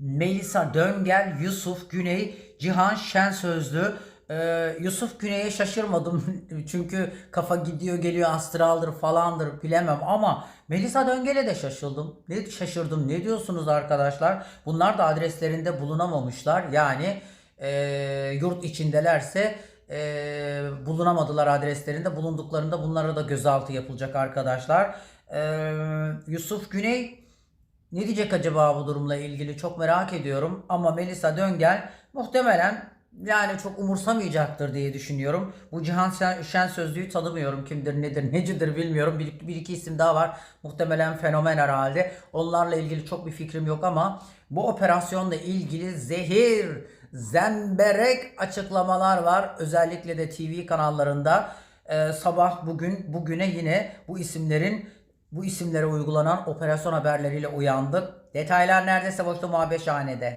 Melisa Döngel, Yusuf Güney, Cihan Şensözlü. Ee, Yusuf Güney'e şaşırmadım çünkü kafa gidiyor geliyor astraldır falandır bilemem ama Melisa Döngel'e de şaşırdım. Ne şaşırdım ne diyorsunuz arkadaşlar? Bunlar da adreslerinde bulunamamışlar yani e, yurt içindelerse e, bulunamadılar adreslerinde bulunduklarında bunlara da gözaltı yapılacak arkadaşlar. Ee, Yusuf Güney ne diyecek acaba bu durumla ilgili çok merak ediyorum. Ama Melisa Döngel muhtemelen yani çok umursamayacaktır diye düşünüyorum. Bu Cihan Şen, Sözlüğü tanımıyorum. Kimdir nedir necidir bilmiyorum. Bir, bir iki isim daha var. Muhtemelen fenomen herhalde. Onlarla ilgili çok bir fikrim yok ama bu operasyonla ilgili zehir, zemberek açıklamalar var. Özellikle de TV kanallarında. Ee, sabah bugün bugüne yine bu isimlerin bu isimlere uygulanan operasyon haberleriyle uyandık. Detaylar neredeyse boşta muhabbet şahanede.